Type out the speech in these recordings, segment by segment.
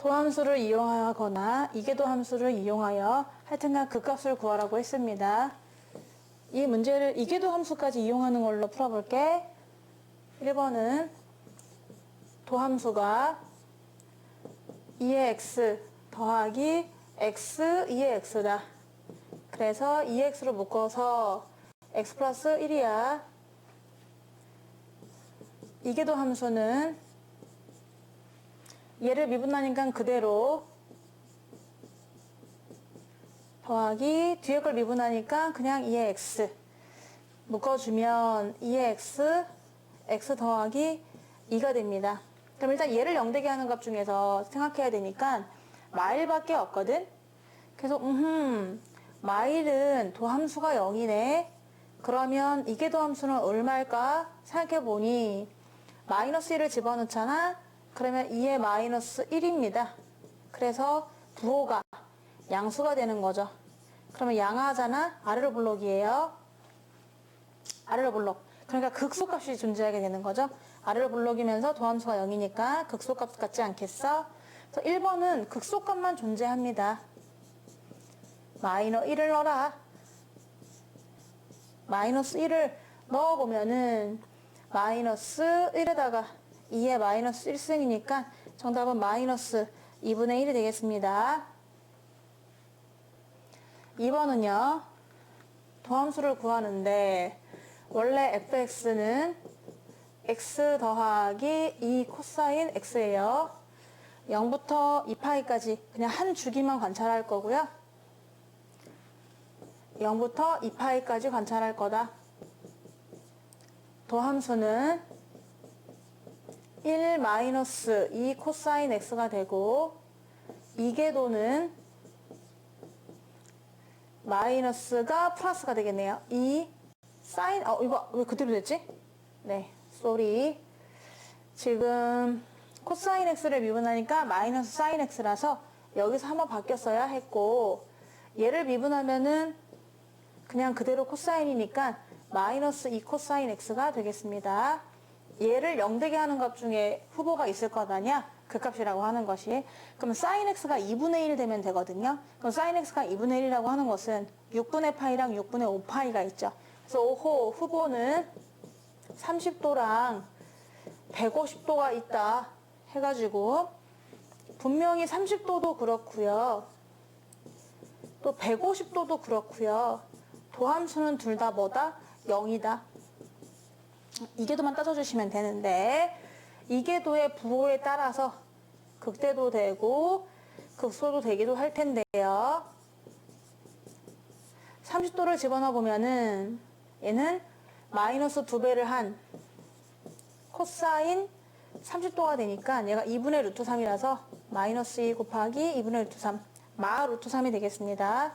도함수를 이용하거나 이계도 함수를 이용하여 하여튼간 극값을 구하라고 했습니다. 이 문제를 이계도 함수까지 이용하는 걸로 풀어볼게. 1번은 도함수가 2의 x 더하기 x 2의 x다. 그래서 2x로 묶어서 x 플러스 1이야. 이계도 함수는 얘를 미분하니까 그대로 더하기 뒤에 걸 미분하니까 그냥 2의 x 묶어주면 2의 x x 더하기 2가 됩니다. 그럼 일단 얘를 0되게 하는 값 중에서 생각해야 되니까 마일밖에 없거든. 그래서 음 마일은 도함수가 0이네. 그러면 이게 도함수는 얼마일까 생각해보니 마이너스 1을 집어넣잖아. 그러면 2의 마이너스 1입니다. 그래서 부호가 양수가 되는 거죠. 그러면 양하잖아. 아래로 블록이에요. 아래로 블록. 그러니까 극소값이 존재하게 되는 거죠. 아래로 블록이면서 도함수가 0이니까 극소값 같지 않겠어? 그래서 1번은 극소값만 존재합니다. 마이너 1을 넣어라. 마이너스 1을 넣어보면은 마이너스 1에다가 2의 마이너스 1승이니까 정답은 마이너스 2분의 1이 되겠습니다. 2번은요. 도함수를 구하는데 원래 fx는 x 더하기 2 코사인 x예요. 0부터 2파이까지 그냥 한 주기만 관찰할 거고요. 0부터 2파이까지 관찰할 거다. 도함수는 1 마이너스 2 코사인 x가 되고 이계도는 마이너스가 플러스가 되겠네요. 2 사인 어 이거 왜 그대로 됐지? 네, 쏘리. 지금 코사인 x를 미분하니까 마이너스 사인 x라서 여기서 한번 바뀌었어야 했고 얘를 미분하면은 그냥 그대로 코사인이니까 마이너스 2 코사인 x가 되겠습니다. 얘를 0되게 하는 것 중에 후보가 있을 것 아니야? 그 값이라고 하는 것이. 그럼 사인 x가 2분의 1 되면 되거든요. 그럼 사인 x가 2분의 1이라고 하는 것은 6분의 파이랑 6분의 5파이가 있죠. 그래서 5호 후보는 30도랑 150도가 있다 해가지고 분명히 30도도 그렇고요. 또 150도도 그렇고요. 도함수는 둘 다 뭐다? 0이다. 이계도만 따져주시면 되는데 이계도의 부호에 따라서 극대도 되고 극소도 되기도 할 텐데요. 30도를 집어넣어 보면은 얘는 마이너스 2배를 한 코사인 30도가 되니까 얘가 2분의 루트 3이라서 마이너스 2 곱하기 2분의 루트 3 마 루트 3이 되겠습니다.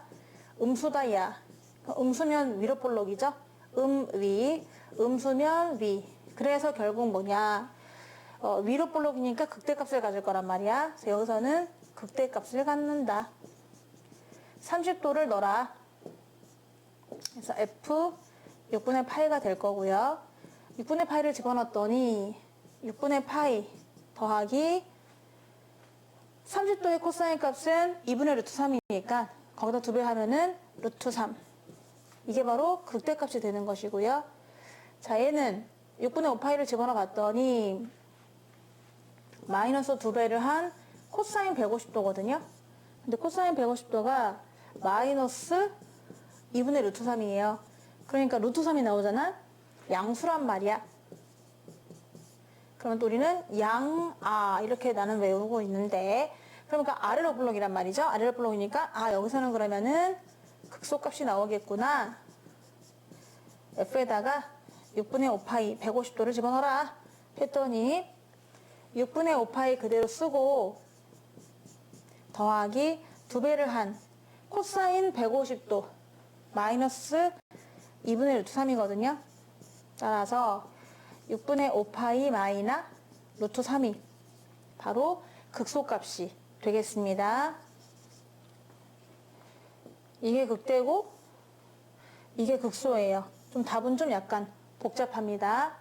음수다 야 음수면 위로 볼록이죠. 음 위 음수면 위 그래서 결국 뭐냐 어, 위로 볼록이니까 극대값을 가질 거란 말이야. 그래서 여기서는 극대값을 갖는다. 30도를 넣어라. 그래서 F 6분의 파이가 될 거고요. 6분의 파이를 집어넣었더니 6분의 파이 더하기 30도의 코사인 값은 2분의 루트 3이니까 거기다 두 배 하면은 루트 3. 이게 바로 극대값이 되는 것이고요. 자, 얘는 6분의 5파이를 집어넣어 봤더니 마이너스 2배를 한 코사인 150도거든요. 근데 코사인 150도가 마이너스 2분의 루트 3이에요. 그러니까 루트 3이 나오잖아? 양수란 말이야. 그러면 또 우리는 양, 아, 이렇게 나는 외우고 있는데, 그러니까 아래로 블록이란 말이죠? 아래로 블록이니까, 아, 여기서는 그러면은 극 소값이 나오겠구나. F에다가 6분의 5파이 150도를 집어넣어라. 했더니, 6분의 5파이 그대로 쓰고, 더하기 2배를 한 코사인 150도 마이너스 2분의 루트 3이거든요. 따라서 6분의 5파이 마이나 루트 3이 바로 극소값이 되겠습니다. 이게 극대고 이게 극소예요. 좀 답은 좀 약간 복잡합니다.